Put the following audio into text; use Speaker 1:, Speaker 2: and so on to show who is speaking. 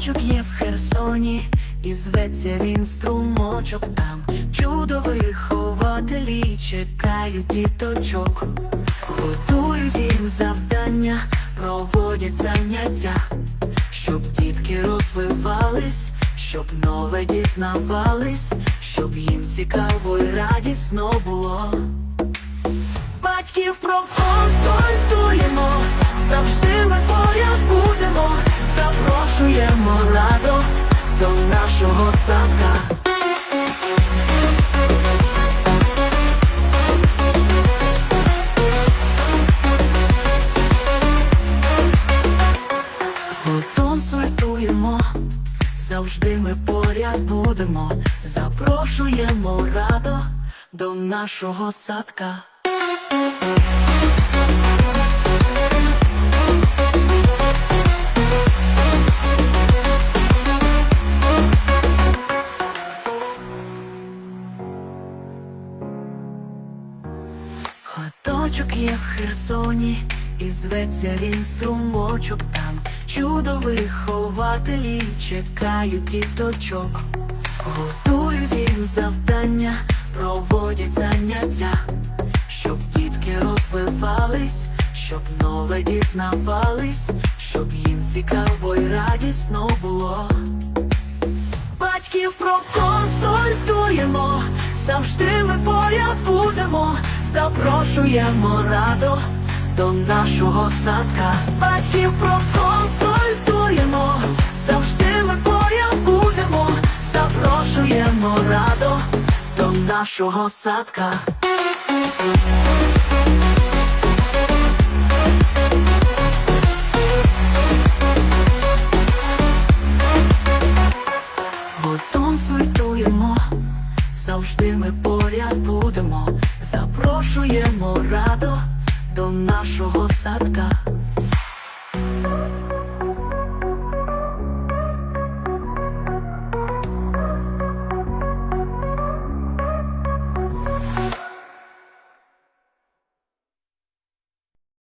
Speaker 1: Херсоні, і зветься він струмочок там. Чудо вихователі чекають діточок, готують їм завдання, проводять заняття, щоб дітки розвивались, щоб нове дізнавались, щоб їм цікаво і радісно було. Батьків проконсультуємо, завжди ми поряд будемо, садка. Консультуємо, завжди ми поряд будемо, запрошуємо радо до нашого садка. Хоточок є в Херсоні, і зветься він струмочок там. Чудо вихователі чекають діточок, готують їм завдання, проводять заняття, щоб дітки розвивались, щоб нове дізнавались, щоб їм цікаво і радісно було. Батьків проконсультуємо, завжди ми поряд запрошуємо радо до нашого садка. Батьків проконсультуємо, завжди ми поряд будемо, запрошуємо радо до нашого садка. Завжди ми поряд будемо, запрошуємо радо до нашого садка.